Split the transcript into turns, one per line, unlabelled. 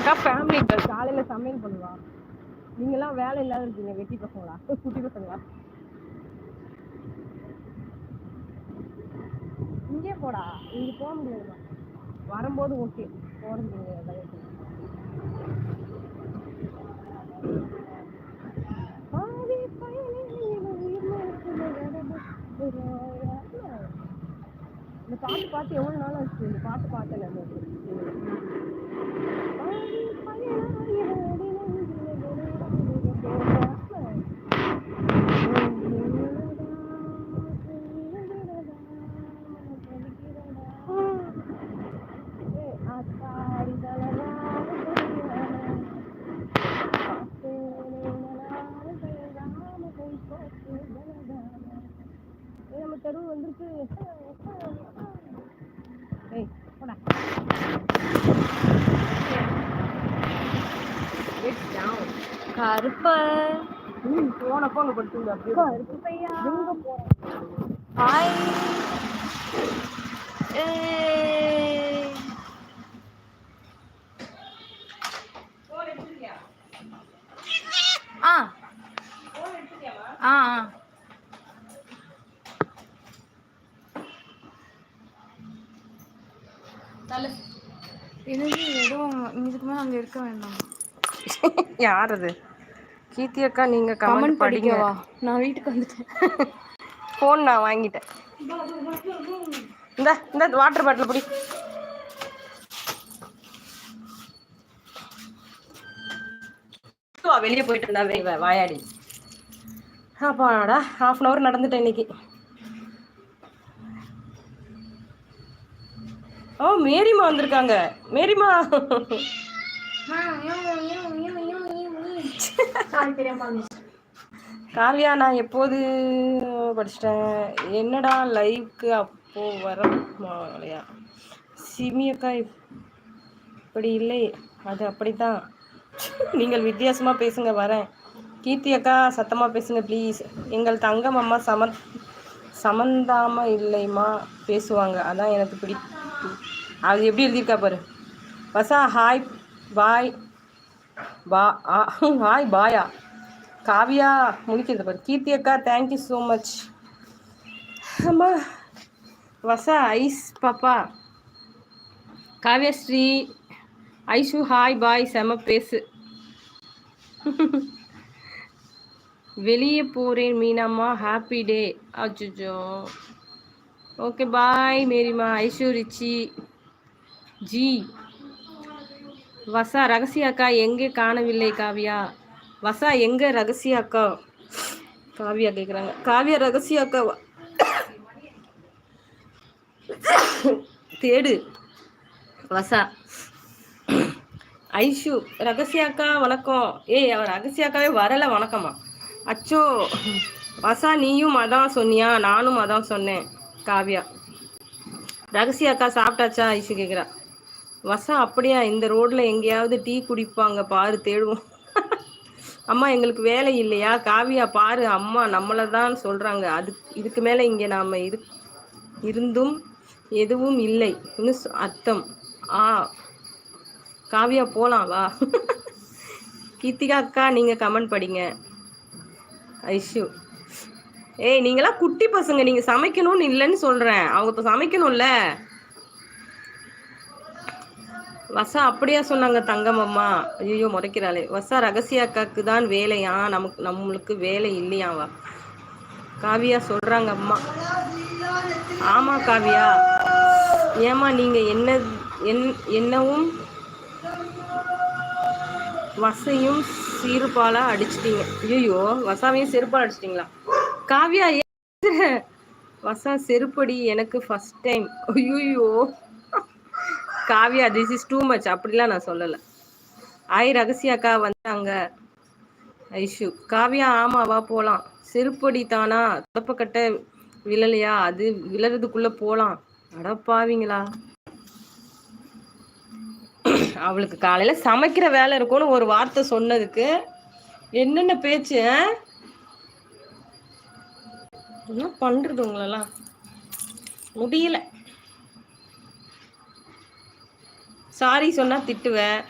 அக்கா ஃபேமிலி காலையில் சமையல் பண்ணுவா. நீங்களாம் வேலை இல்லாத இருக்கீங்க வெட்டி பசங்களா? குட்டி பசங்களா? இங்கே போடா. இங்கே போக முடியாதுமா. வரும்போது ஓகே. போட முடியாது பாதி உயிர் இந்த பாட்டு பாட்டு எவ்வளோ நாள் ஆச்சு? இந்த பாட்டு பாட்டல வந்திருக்கு ஏய் போடா.
கருப்ப.
போனப்போ அங்க படுத்துங்க அப்படியே
கருப்பு பையா.
எங்க போறோம்
ஹாய் ஏய். ஆ ஆ. ஆ என்னது எதுவும் இதுக்கு மேலே அங்கே இருக்க வேண்டாம்.
யார் அது? கீர்த்தி அக்கா நீங்க
கமெண்ட்
படிங்க.
படிக்கவா நான் வீட்டுக்கு வந்துட்டேன்.
ஃபோன் நான் வாங்கிட்டேன். இந்த இந்த வாட்டர் பாட்டில் பிடி. வெளியே போயிட்டு இருந்தா வாயாடி. அப்பாடா ஹாஃப் அன் ஹவர் நடந்துட்டேன் இன்னைக்கு. ஓ மேரிமா வந்திருக்காங்க. மேரிமா காவியா நான் எப்போது படிச்சிட்டேன்? என்னடா லைவ்க்கு அப்போ வர இல்லையா சிமியக்கா இப்படி இல்லை. அது அப்படித்தான். நீங்கள் வித்தியாசமா பேசுங்க வரேன். கீர்த்தி அக்கா சத்தமா பேசுங்க ப்ளீஸ் எங்கள் தங்கம் அம்மா சம சமந்தாம இல்லைம்மா பேசுவாங்க. அதான் எனக்கு பிடி அது எப்படி எழுதியிருக்கா பாரு. வசா ஹாய் பாய் பா ஆ, ஹாய் பாயா காவியா முடிக்கிறது பாரு. கீர்த்தி அக்கா தேங்க்யூ ஸோ மச் அம்மா வசா ஐஸ் பாப்பா. காவ்யா ஸ்ரீ ஐஷு ஹாய் பாய் செம பேசு. வெளியே போகிறேன் மீனாம்மா. ஹாப்பி டே அச்சுச்சோ. ஓகே பாய் மேரிமா ஐஷு ரிச்சி. ஜி. வசா ரகசிய அக்கா எங்கே காணவில்லை காவியா? வசா எங்க ரகசிய அக்கா காவியா கேக்குறாங்க. காவியா ரகசிய அக்கா தேடு. வசா. ஐஷு ரகசிய அக்கா வணக்கம். ஏய் அவர் ரகசிய அக்காவே வரல வணக்கம்மா. அச்சோ வசா நீயும் அதான் சொன்னியா? நானும் அதான் சொன்னேன் காவியா. ரகசிய அக்கா சாப்பிட்டாச்சா? ஐஷு கேக்குறா. வசா அப்படியா? இந்த ரோட்ல எங்கேயாவது டீ குடிப்பாங்க பாரு தேடுவோம். அம்மா எங்களுக்கு வேலை இல்லையா? காவியா பாரு அம்மா நம்மளை தான் சொல்றாங்க. அது இதுக்கு மேல இங்க நாம இரு இருந்தும் எதுவும் இல்லை. இன்னும் அர்த்தம். ஆ காவியா போலாம் வா. கீர்த்திகா அக்கா நீங்க கமெண்ட் படிங்க. ஐஷு. ஏய் நீங்களாம் குட்டி பசங்க. நீங்க சமைக்கணும்னு இல்லைன்னு சொல்றேன். அவங்க இப்ப சமைக்கணும்ல? வசா அப்படியா சொன்னாங்க தங்கம் அம்மா ஐயோ முறைக்கிறாளே. வசா ரகசிய அக்காக்கு தான் வேலையா? நமக்கு நம்மளுக்கு வேலை இல்லையாவா? காவியா சொல்றாங்க அம்மா. ஆமா காவியா. ஏமா நீங்க என்ன என் என்னவும் வசையும் சீருப்பாலா அடிச்சிட்டீங்க. ஐயோ வசாவையும் செருப்பால் அடிச்சிட்டீங்களா? காவியா வசா செருப்படி எனக்கு ஃபர்ஸ்ட் டைம் ஐயோ Kavya this is too much அப்படிலாம் நான் சொல்லலை. ஆய் ரகசியாக்கா வந்தாங்க ஐஷு காவியா ஆமாவா போகலாம் போலாம். செருப்படி தானா? தொடப்பக்கட்டை விழலையா? அது விழறதுக்குள்ள போலாம். அடப்பாவீங்களா அவளுக்கு காலையில சமைக்கிற வேலை இருக்கும்னு ஒரு வார்த்தை சொன்னதுக்கு என்னென்ன பேச்சு என்ன பண்றது உங்களெல்லாம்? முடியல. சாரி சொன்னால் திட்டுவேன்